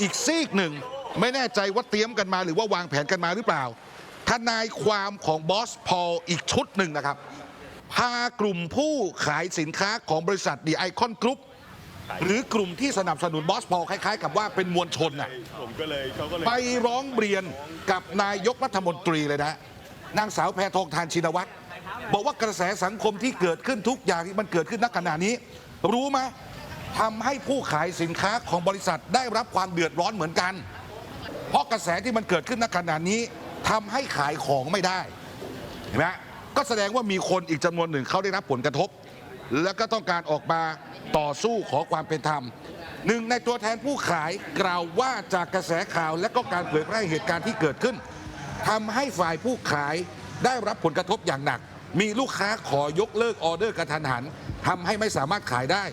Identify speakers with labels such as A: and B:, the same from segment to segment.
A: อีกซีกหนึ่ง ไม่แน่ใจว่าเตรียมกันมาหรือว่าวางแผนกันมาหรือเปล่า ทนายความของบอสพอลอีกชุดหนึ่งนะครับ พากลุ่มผู้ขายสินค้าของบริษัทดีไอคอนกรุ๊ปหรือกลุ่มที่สนับสนุนบอสพอลคล้ายๆ กับว่าเป็นมวลชนน่ะ
B: ผมก็เลยเขาก็เลย
A: ไปร้องเรียนกับนายกรัฐมนตรีเลยนะ นางสาวแพทองทานชินวัตรบอกว่ากระแสสังคมที่เกิดขึ้นทุกอย่างที่มันเกิดขึ้นณขณะนี้ รู้ไหม ทำให้ผู้ขายสินค้าของบริษัทได้รับความเดือดร้อนเหมือนกัน เพราะกระแสที่มันเกิดขึ้นณขณะนี้ทำให้ขายของไม่ได้เห็นไหมก็แสดงว่ามีคนอีกจำนวนหนึ่งเขาได้รับผลกระทบ แล้วก็ต้องการออกมาต่อสู้ขอความเป็นธรรมหนึ่งในตัวแทนผู้ขายกล่าวว่าจากกระแสข่าวและก็การเผยแพร่เหตุการณ์ที่เกิดขึ้นทำให้ฝ่ายผู้ขายได้รับผลกระทบอย่างหนัก มีลูกค้าขอยกเลิกออเดอร์กระทันหันทำให้ไม่สามารถขายได้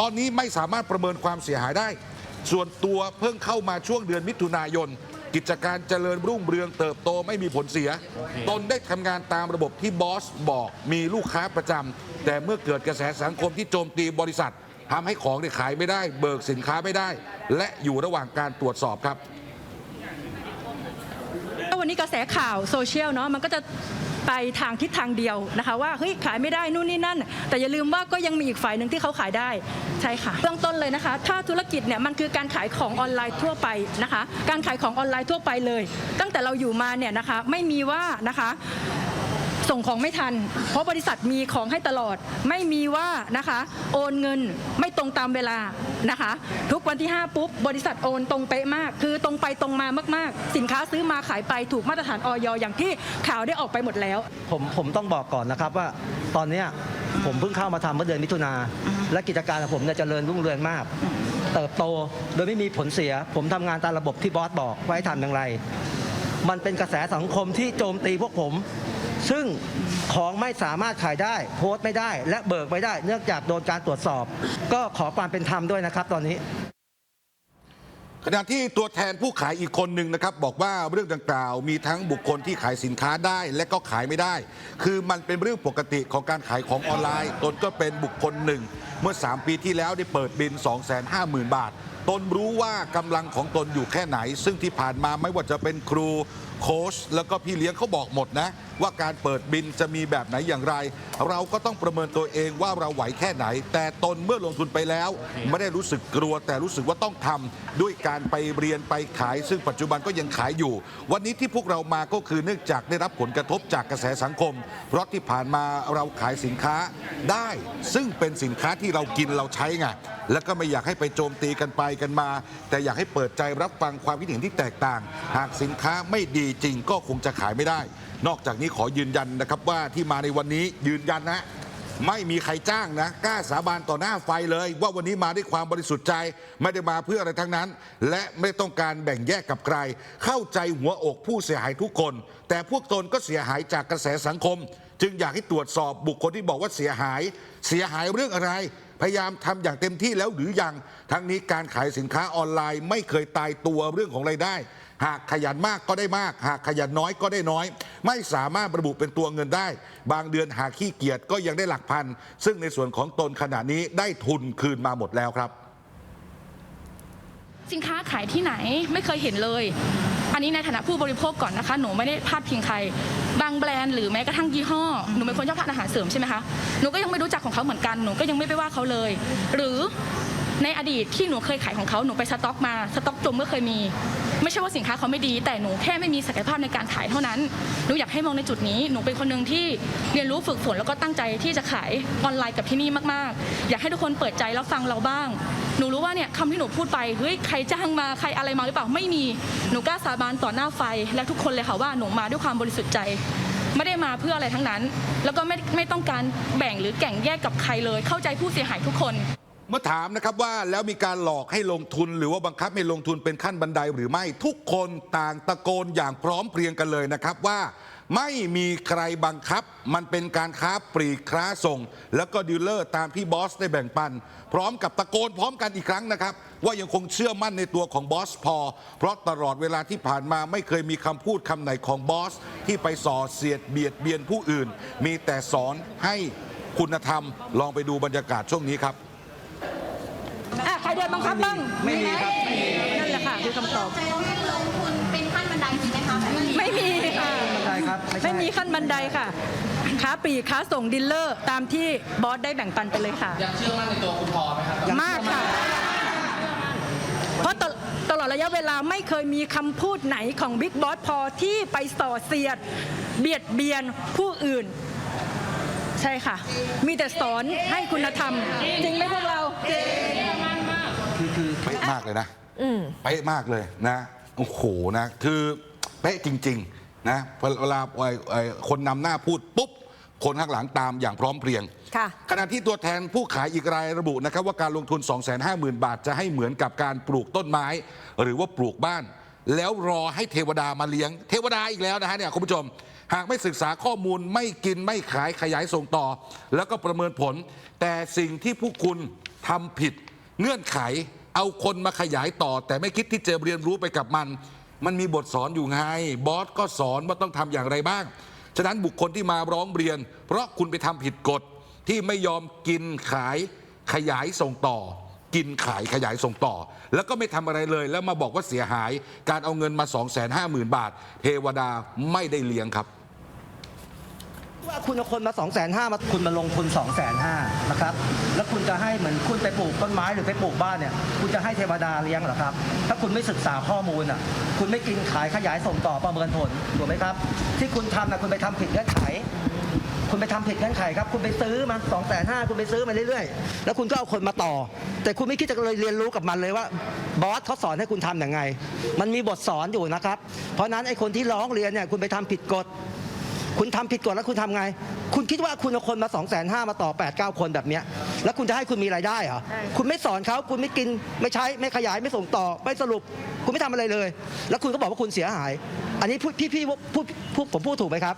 A: ตอนนี้ไม่สามารถประเมินความเสียหายได้ ส่วนตัวเพิ่งเข้ามาช่วงเดือนมิถุนายน กิจการเจริญรุ่งเรืองเติบโตไม่มีผลเสีย ตนได้ทำงานตามระบบที่บอสบอกมีลูกค้าประจำแต่เมื่อเกิดกระแสสังคมที่โจมตีบริษัททำให้ของเนี่ยขายไม่ได้ เบิกสินค้าไม่ได้ และอยู่ระหว่างการตรวจสอบครับ
C: วันนี้กระแสข่าวโซเชียลเนาะมันก็จะ ไปทางทิศทางเดียวนะคะว่าเฮ้ยขายไม่ได้นู่นนี่นั่น แต่อย่าลืมว่าก็ยังมีอีกฝ่ายหนึ่งที่เขาขายได้ใช่ค่ะเบื้องต้นเลยนะคะ ถ้าธุรกิจเนี่ยมันคือการขายของออนไลน์ทั่วไปนะคะ การขายของออนไลน์ทั่วไปเลย ตั้งแต่เราอยู่มาเนี่ยนะคะไม่มีว่านะคะ ส่งของไม่ทัน เพราะบริษัทมีของให้ตลอด ไม่มีว่านะคะ โอนเงินไม่ตรงตามเวลานะคะ ทุกวันที่ 5 ปุ๊บบริษัทโอนตรงเป๊ะมาก คือตรงไปตรงมามากๆ สินค้าซื้อมาขายไปถูกมาตรฐานออยอย่างที่ข่าวได้ออกไปหมดแล้ว
D: ผมผมต้องบอกก่อนนะครับว่าตอนเนี้ยผมเพิ่งเข้ามาทำเมื่อเดือนมิถุนาและกิจการของผมเนี่ยเจริญรุ่งเรืองมาก เติบโตโดยไม่มีผลเสีย ผมทำงานตามระบบที่บอสบอกว่าให้ทำอย่างไร มันเป็นกระแสสังคมที่โจมตีพวกผม ซึ่งของไม่สามารถขายได้ โพสต์ไม่ได้ และเบิกไม่ได้ เนื่องจากโดนการตรวจสอบ ก็ขอความเป็นธรรมด้วยนะครับ ตอนนี้
A: ขณะที่ตัวแทนผู้ขายอีกคนหนึ่งนะครับ บอกว่าเรื่องดังกล่าวมีทั้งบุคคลที่ขายสินค้าได้และก็ขายไม่ได้ คือมันเป็นเรื่องปกติของการขายของออนไลน์ตนก็เป็นบุคคลหนึ่ง เมื่อ 3 ปีที่แล้วได้เปิดบิน 250,000 บาท ตนรู้ว่ากำลังของตนอยู่แค่ไหน ซึ่งที่ผ่านมาไม่ว่าจะเป็นครูโค้ชแล้วก็พี่เลี้ยงเขาบอกหมดนะ ว่าการเปิดบินจะมีแบบไหนอย่างไร เราก็ต้องประเมินตัวเองว่าเราไหวแค่ไหน แต่ตนเมื่อลงทุนไปแล้ว ไม่ได้รู้สึกกลัว แต่รู้สึกว่าต้องทำด้วยการไปเรียนไปขาย ซึ่งปัจจุบันก็ยังขายอยู่ วันนี้ที่พวกเรามาก็คือเนื่องจากได้รับผลกระทบจากกระแสสังคม เพราะที่ผ่านมาเราขายสินค้าได้ ซึ่งเป็นสินค้าที่เรากินเราใช้ไงแล้วก็ไม่อยากให้ไปโจมตีกันไปกันมา แต่อยากให้เปิดใจรับฟังความคิดเห็นที่แตกต่าง หากสินค้าไม่ดีจริงก็คงจะขายไม่ได้ นอกจากนี้ขอยืนยันนะครับว่าที่มาในวันนี้ยืนยันนะไม่มีใครจ้างนะกล้าสาบานต่อหน้าไฟเลย ว่าวันนี้มาด้วยความบริสุทธิ์ใจ ไม่ได้มาเพื่ออะไรทั้งนั้น และไม่ต้องการแบ่งแยกกับใคร เข้าใจหัวอกผู้เสียหายทุกคน แต่พวกตนก็เสียหายจากกระแสสังคม จึงอยากให้ตรวจสอบบุคคลที่บอกว่าเสียหาย เสียหายเรื่องอะไร พยายามทำอย่างเต็มที่แล้วหรือยังทั้งนี้การขายสินค้าออนไลน์ ไม่เคยตายตัวเรื่องของรายได้ หากขยันมากก็ได้มาก หากขยันน้อยก็ได้น้อย ไม่สามารถระบุเป็นตัวเงินได้ บางเดือนหากขี้เกียจก็ยังได้หลักพัน ซึ่งในส่วนของตนขณะนี้ได้ทุนคืนมาหมดแล้วครับ
E: สินค้าขายที่ไหนไม่เคยเห็นเลย อันนี้ในฐานะผู้บริโภคก่อนนะคะ หนูไม่ได้พาดพิงใคร บางแบรนด์หรือแม้กระทั่งยี่ห้อ หนูเป็นคนชอบทานอาหารเสริมใช่ไหมคะ หนูก็ยังไม่รู้จักของเขาเหมือนกัน หนูก็ยังไม่ไปว่าเขาเลย หรือในอดีตที่หนูเคยขายของเขา หนูไปสต็อกมา สต็อกจมก็เคยมี ไม่ใช่ว่าสินค้าเขาไม่ดี แต่หนูแค่ไม่มีศักยภาพในการขายเท่านั้นหนูอยากให้มองในจุดนี้หนูเป็นคนหนึ่งที่เรียนรู้ฝึกฝนแล้วก็ตั้งใจที่จะขายออนไลน์กับที่นี่มากๆ อยากให้ทุกคนเปิดใจแล้วฟังเราบ้าง หนูรู้ว่าเนี่ยคำที่หนูพูดไปเฮ้ยใครจ้างมาใครอะไรมาหรือเปล่าไม่มีหนูกล้าสาบานต่อหน้าไฟ และทุกคนเลยค่ะว่าหนูมาด้วยความบริสุทธิ์ใจไม่ได้มาเพื่ออะไรทั้งนั้น แล้วก็ไม่ไม่ต้องการแบ่งหรือแก่งแยกกับใครเลย เข้าใจผู้เสียหายทุกคน
A: เมื่อถามนะครับว่าแล้วมีการหลอกให้ลงทุน หรือว่าบังคับให้ลงทุนเป็นขั้นบันไดหรือไม่ทุกคนต่างตะโกนอย่างพร้อมเพรียงกันเลยนะครับว่าไม่มีใครบังคับ มันเป็นการค้าปลีกค้าส่ง แล้วก็ดีลเลอร์ตามที่บอสได้แบ่งปัน พร้อมกับตะโกนพร้อมกันอีกครั้งนะครับ ว่ายังคงเชื่อมั่นในตัวของบอสพอ เพราะตลอดเวลาที่ผ่านมาไม่เคยมีคำพูดคำไหนของบอส ที่ไปส่อเสียดเบียดเบียนผู้อื่น มีแต่สอนให้คุณธรรม ลองไปดูบรรยากาศช่วงนี้ครับ
C: อะใครโดนบังคับบ้าง
D: ไม่มีครับ
C: นั่นแหละอะค่ะคือคำตอบ
B: ลงทุนเป็นขั้นบันไดจริงไหมคะแบบนี้
C: ไม่มีค่ะ
D: ใช่ครับไม่ใช่
C: ไม่มีขั้นบันไดค่ะ ค้าปลีกค้าส่งดิลเลอร์ ตามที่บอสได้แบ่งปันไปเลยค่ะ
F: ยังเชื่อมั่นในตัวคุณพอไหมครับ
C: มากค่ะ เพราะตลตลอดระยะเวลาไม่เคยมีคำพูดไหนของบิ๊กบอสพอที่ไปส่อเสียด เบียดเบียนผู้อื่น ใช่ค่ะ มีแต่สอนให้คุณธรรม จริงไหมพวกเรา
D: คือคือ
A: เป๊ะมากเลยนะเป๊ะมากเลยนะโอ้โหนะ คือเป๊ะจริง ๆ นะเวลาไอ้ไอ้คนนำหน้าพูดปุ๊บ คนข้างหลังตามอย่างพร้อมเพรียง
G: ค่ะ
A: ขณะที่ตัวแทนผู้ขายอีกรายระบุนะครับ ว่าการลงทุน 250,000 บาทจะให้เหมือนกับการปลูกต้นไม้ หรือว่าปลูกบ้าน แล้วรอให้เทวดามาเลี้ยง เทวดาอีกแล้วนะฮะเนี่ยคุณผู้ชมหากไม่ศึกษาข้อมูลไม่กินไม่ขายขยายส่งต่อ แล้วก็ประเมินผล แต่สิ่งที่ผู้คุณทำผิด เงื่อนไขเอาคนมาขยายต่อ แต่ไม่คิดที่จะเรียนรู้ไปกับมัน มันมีบทสอนอยู่ไง บอสก็สอนว่าต้องทำอย่างไรบ้าง ฉะนั้นบุคคลที่มาร้องเรียน เพราะคุณไปทำผิดกฎที่ไม่ยอมกินขายขยายส่งต่อ กินขายขยายส่งต่อ แล้วก็ไม่ทำอะไรเลย แล้วมาบอกว่าเสียหาย การเอาเงินมา 250,000 บาท เทวดาไม่ได้เลี้ยงครับ
D: ว่าคุณเอาคนมา2องแสนห้ามาคุณมาลงทุน2องแสนห้านะครับ แล้วคุณจะให้เหมือนคุณไปปลูกต้นไม้หรือไปปลูกบ้านเนี่ย คุณจะให้เทวดาเลี้ยงเหรอครับ ถ้าคุณไม่ศึกษาข้อมูลอะ คุณไม่กินขายขยายส่งต่อประเมินผลถูกไหมครับ ที่คุณทำนะคุณไปทำผิดเงื่อนไข คุณไปทำผิดเงื่อนไขครับ คุณไปซื้อมา2องแสนห้าคุณไปซื้อมาเรื่อยๆ แล้วคุณก็เอาคนมาต่อ แต่คุณไม่คิดจะเลยเรียนรู้กับมันเลยว่าบอสเขาสอนให้คุณทำอย่างไง มันมีบทสอนอยู่นะครับ เพราะนั้นไอ้คนที่ร้องเรียนเนี่ยคุณไปทำผิดกฎ คุณทำผิดกฎแล้วคุณทำไง คุณคิดว่าคุณเอาคนมา2องแสนห้ามาต่อ8ปดเคนแบบเนี้ยแล้วคุณจะให้คุณมีรายได้เหรอ
C: ใช่
D: คุณไม่สอนเขาคุณไม่กินไม่ใช้ไม่ขยายไม่ส่งต่อไม่สรุป คุณไม่ทำอะไรเลย แล้วคุณก็บอกว่าคุณเสียหาย อันนี้พูดพี่พี่พูดพูดผมพูดถูกไหมครับ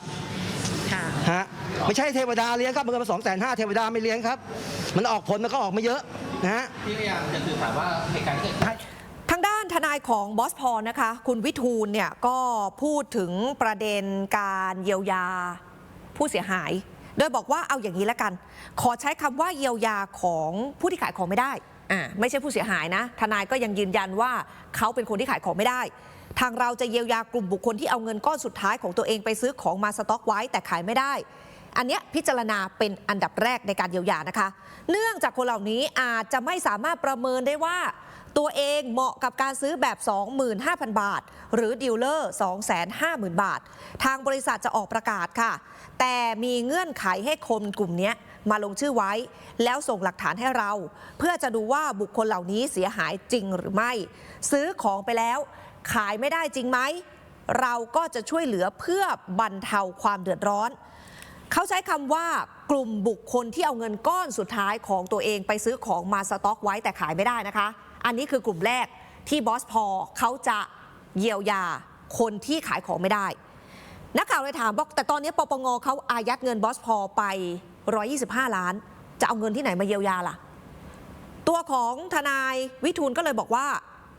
C: ค่ะ
D: ฮะไม่ใช่เทวดาเลี้ยงครับมันเงินมาสองแสนห้าเทวดาไม่เลี้ยงครับ มันออกผลมันก็ออกมาเยอะนะฮะ
F: พี่พยายามจะสื่อสารว่าเหตุการณ์ที่เกิดขึ้น
G: ทนายของบอสพอนะคะ คุณวิทูลเนี่ยก็พูดถึงประเด็นการเยียวยาผู้เสียหาย โดยบอกว่าเอาอย่างนี้ละกัน ขอใช้คำว่าเยียวยาของผู้ที่ขายของไม่ได้อ่าไม่ใช่ผู้เสียหายนะ ทนายก็ยังยืนยันว่าเขาเป็นคนที่ขายของไม่ได้ ทางเราจะเยียวยากลุ่มบุคคลที่เอาเงินก้อนสุดท้ายของตัวเองไปซื้อของมาสต็อกไว้แต่ขายไม่ได้ อันนี้พิจารณาเป็นอันดับแรกในการเยียวยานะคะ เนื่องจากคนเหล่านี้อาจจะไม่สามารถประเมินได้ว่า ตัวเองเหมาะกับการซื้อแบบ 25,000 บาท หรือดีลเลอร์ 250,000 บาท ทางบริษัทจะออกประกาศค่ะ แต่มีเงื่อนไขให้คนกลุ่มนี้มาลงชื่อไว้ แล้วส่งหลักฐานให้เรา เพื่อจะดูว่าบุคคลเหล่านี้เสียหายจริงหรือไม่ ซื้อของไปแล้ว ขายไม่ได้จริงไหมเราก็จะช่วยเหลือเพื่อบรรเทาความเดือดร้อน เขาใช้คำว่ากลุ่มบุคคลที่เอาเงินก้อนสุดท้ายของตัวเองไปซื้อของมาสต็อกไว้แต่ขายไม่ได้นะคะ อันนี้คือกลุ่มแรกที่บอสพอเขาจะเยียวยาคนที่ขายของไม่ได้ นักข่าวเลยถามบอกแต่ตอนนี้ปปงเขาอายัดเงินบอสพอไป 125 ล้าน จะเอาเงินที่ไหนมาเยียวยาล่ะ ตัวของทนายวิทูลก็เลยบอกว่า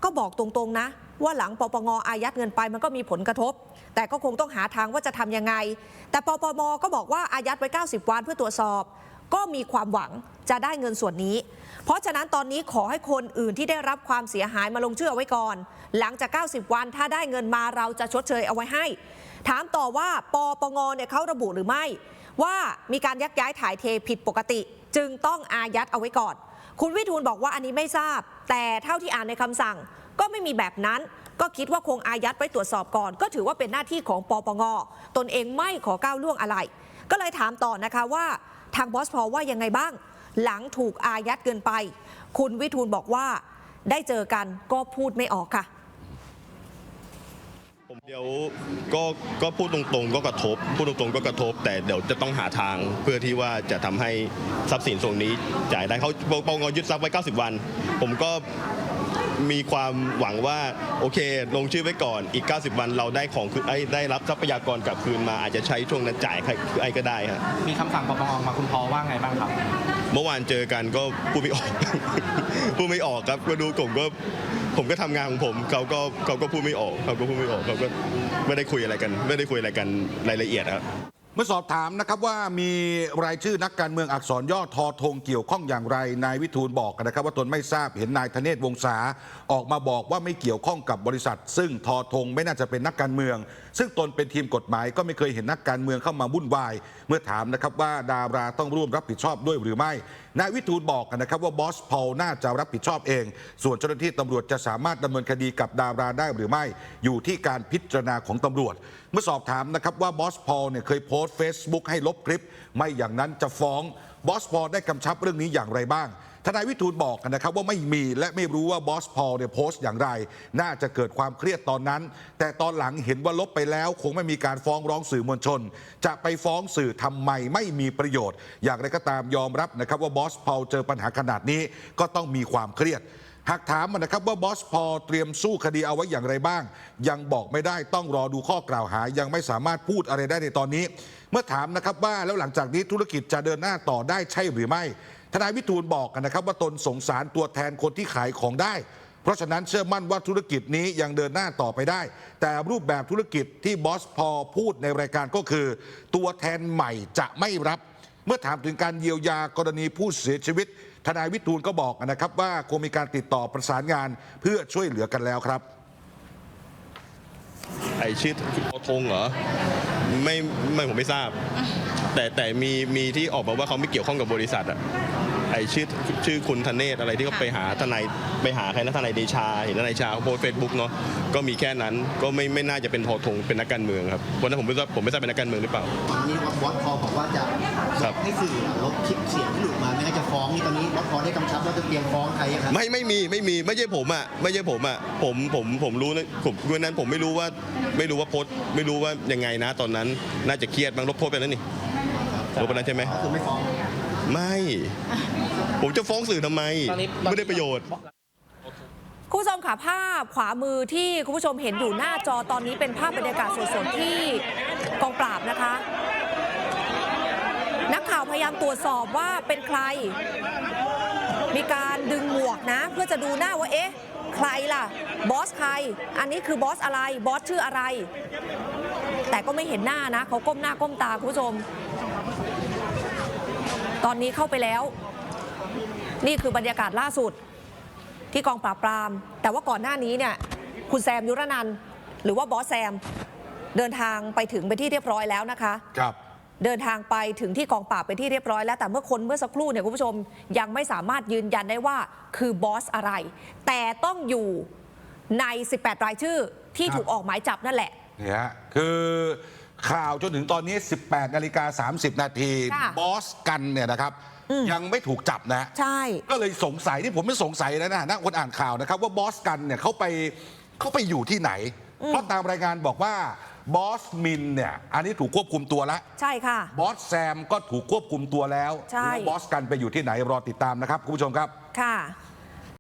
G: ก็บอกตรงๆนะ ว่าหลังปปงอายัดเงินไปมันก็มีผลกระทบ แต่ก็คงต้องหาทางว่าจะทำยังไง แต่ปปมก็บอกว่าอายัดไว้ 90 วันเพื่อตรวจสอบ ก็มีความหวังจะได้เงินส่วนนี้ เพราะฉะนั้นตอนนี้ขอให้คนอื่นที่ได้รับความเสียหายมาลงชื่อเอาไว้ก่อน หลังจาก 90 วันถ้าได้เงินมาเราจะชดเชยเอาไว้ให้ ถามต่อว่าปปงเนี่ยเขาระบุหรือไม่ ว่ามีการยักย้ายถ่ายเทผิดปกติ จึงต้องอายัดเอาไว้ก่อน คุณวิทูลบอกว่าอันนี้ไม่ทราบ แต่เท่าที่อ่านในคำสั่ง ก็ไม่มีแบบนั้นก็คิดว่าคงอายัดไว้ตรวจสอบก่อน ก็ถือว่าเป็นหน้าที่ของปปงตนเองไม่ขอก้าวล่วงอะไร ก็เลยถามต่อนะคะว่าทางบอสพอว่ายังไงบ้าง หลังถูกอายัดเกินไป คุณวิทูลบอกว่าได้เจอกันก็พูดไม่ออกค่ะ
H: ผมเดี๋ยวก็ก็พูดตรงๆก็กระทบพูดตรงๆก็กระทบ แต่เดี๋ยวจะต้องหาทางเพื่อที่ว่าจะทำให้ทรัพย์สินส่วนนี้จ่ายได้เขาปปงยึดทรัพย์ไว้ 90 วัน ผมก็ มีความหวังว่าโอเค ลงชื่อไว้ก่อนอีก 90 วันเราได้ของคืนไอ้ได้รับทรัพยากรกลับคืนมาอาจจะใช้ช่วงนั้นจ่ายให้ไอ้ก็ได้ครับ
F: มีคำสั่งปปงมาคุณพอว่าไงบ้างครับ
H: เมื่อวานเจอกันก็พูดไม่ออก พูดไม่ออกครับก็ดูผมก็ผมก็ทำงานของผมเขาก็เขาก็พูดไม่ออกเขาก็พูดไม่ออกเขาก็ไม่ได้คุยอะไรกัน ไม่ได้คุยอะไรกันรายละเอียดครับ
A: เมื่อสอบถามนะครับว่ามีรายชื่อนักการเมืองอักษรย่อทอทงเกี่ยวข้องอย่างไรนายวิทูลบอกนะครับ ว่าตนไม่ทราบเห็นนายธเนศวงศาออกมาบอกว่าไม่เกี่ยวข้องกับบริษัท ซึ่งทอทงไม่น่าจะเป็นนักการเมือง ซึ่งตนเป็นทีมกฎหมายก็ไม่เคยเห็นนักการเมืองเข้ามาวุ่นวาย เมื่อถามนะครับว่าดาราต้องร่วมรับผิดชอบด้วยหรือไม่ นายวิทูลบอกนะครับว่าบอสพอลน่าจะรับผิดชอบเอง ส่วนเจ้าหน้าที่ตำรวจจะสามารถดำเนินคดีกับดาราได้หรือไม่ อยู่ที่การพิจารณาของตำรวจ เมื่อสอบถามนะครับว่าบอสพอลเนี่ยเคยโพสต์ Facebook ให้ลบคลิป ไม่อย่างนั้นจะฟ้องบอสพอลได้กำชับเรื่องนี้อย่างไรบ้าง ทนายวิทูลบอกนะครับว่าไม่มีและไม่รู้ว่าบอสพอลเนี่ยโพสต์อย่างไร น่าจะเกิดความเครียดตอนนั้น แต่ตอนหลังเห็นว่าลบไปแล้ว คงไม่มีการฟ้องร้องสื่อมวลชน จะไปฟ้องสื่อทำไมไม่มีประโยชน์ อย่างไรก็ตามยอมรับนะครับว่าบอสพอลเจอปัญหาขนาดนี้ก็ต้องมีความเครียดหากถามมันนะครับว่าบอสพอลเตรียมสู้คดีเอาไว้อย่างไรบ้าง ยังบอกไม่ได้ต้องรอดูข้อกล่าวหายังไม่สามารถพูดอะไรได้ในตอนนี้ เมื่อถามนะครับว่าแล้วหลังจากนี้ธุรกิจจะเดินหน้าต่อได้ใช่หรือไม่ ทนายวิทูลบอกกันนะครับว่าตนสงสารตัวแทนคนที่ขายของได้ เพราะฉะนั้นเชื่อมั่นว่าธุรกิจนี้ยังเดินหน้าต่อไปได้ แต่รูปแบบธุรกิจที่บอสพอพูดในรายการก็คือ ตัวแทนใหม่จะไม่รับ เมื่อถามถึงการเยียวยากรณีผู้เสียชีวิต ทนายวิทูลก็บอกนะครับว่าคงมีการติดต่อประสานงานเพื่อช่วยเหลือกันแล้วครับ
H: ไอชื่อทงเหรอไม่ไม่ผมไม่ทราบ แต่แต่มีมีที่ออกมาว่าเขาไม่เกี่ยวข้องกับบริษัทอะไอชื่อชื่อคุณธเนศอะไรที่เขาไปหาทนายไปหาใครนะทนายเดชา เห็นทนายเดชาเขาโพสเฟซบุ๊กเนาะก็มีแค่นั้นก็ไม่ไม่น่าจะเป็นทอธงเป็นนักการเมืองครับวันนั้นผมไม่ทราบผมไม่ทราบเป็นนักการเมืองหรือเปล่า
I: ตอนนี้ว่าบอสพอบอกว่าจะ
H: ครับ
I: ให้สื่อลบคลิปเสียงที่หลุดมาไม่งั้นจะฟ้องนี่ตอนนี้บอสพอได้กำชับว่าจะเตรียมฟ้องใครอะครับ
H: ไม่ไม่มีไม่มีไม่ใช่ผมอะไม่ใช่ผมอะผมผมผมรู้นะผมวันนั้นผมไม่รู้ว่าไม่รู้ว่าโพสต์ไม่รู้ว่ายังไงนะ ตอนนั้นน่าจะเครียดบางลบโพสต์ไปแล้วนี่ ลบไปแล้วใช่ไหม
I: คือไม่ฟ้อง
H: ไม่ ผมจะฟ้องสื่อทำไม
F: ตอนนี้
H: ไม่ได้ประโยชน์
G: คุณผู้ชมค่ะภาพขวามือที่คุณผู้ชมเห็นอยู่หน้าจอตอนนี้เป็นภาพบรรยากาศสดๆที่กองปราบนะคะ นักข่าวพยายามตรวจสอบว่าเป็นใคร มีการดึงหมวกนะ เพื่อจะดูหน้าว่าเอ๊ะ ใครล่ะ บอสใคร อันนี้คือบอสอะไร บอสชื่ออะไร แต่ก็ไม่เห็นหน้านะ เขาก้มหน้าก้มตาคุณผู้ชม ตอนนี้เข้าไปแล้ว นี่คือบรรยากาศล่าสุดที่กองปราบปราม แต่ว่าก่อนหน้านี้เนี่ยคุณแซมยุรนันท์หรือว่าบอสแซม เดินทางไปถึงไปนที่เรียบร้อยแล้วนะคะ
A: ครับ
G: เดินทางไปถึงที่กองปราบเป็นที่เรียบร้อยแล้วแต่เมื่อคนเมื่อสักครู่เนี่ยคุณผู้ชมยังไม่สามารถยืนยันได้ว่าคือบอสอะไร แต่ต้องอยู่ใน 18 รายชื่อที่
A: ครับ
G: ถูกออกหมายจับนั่นแหละ
A: เนี่ยฮะคือ ข่าวจนถึงตอนนี้ 18นาฬิกา30 นาที
G: ค่ะ
A: บอสกันเนี่ยนะครับ ยังไม่ถูกจับนะ
G: ใช่
A: ก็เลยสงสัยที่ผมไม่สงสัยนะนะนะคนอ่านข่าวนะครับ ว่าบอสกันเนี่ยเขาไปเขาไปอยู่ที่ไหน เพราะตามรายงานบอกว่าบอสมินเนี่ยอันนี้ถูกควบคุมตัวแล้ว
G: ใช่ค่ะ
A: บอสแซมก็ถูกควบคุมตัวแล้ว
G: ใช่
A: แล้วบอสกันไปอยู่ที่ไหนรอติดตามนะครับคุณผู้ชมครับ
G: ค่ะ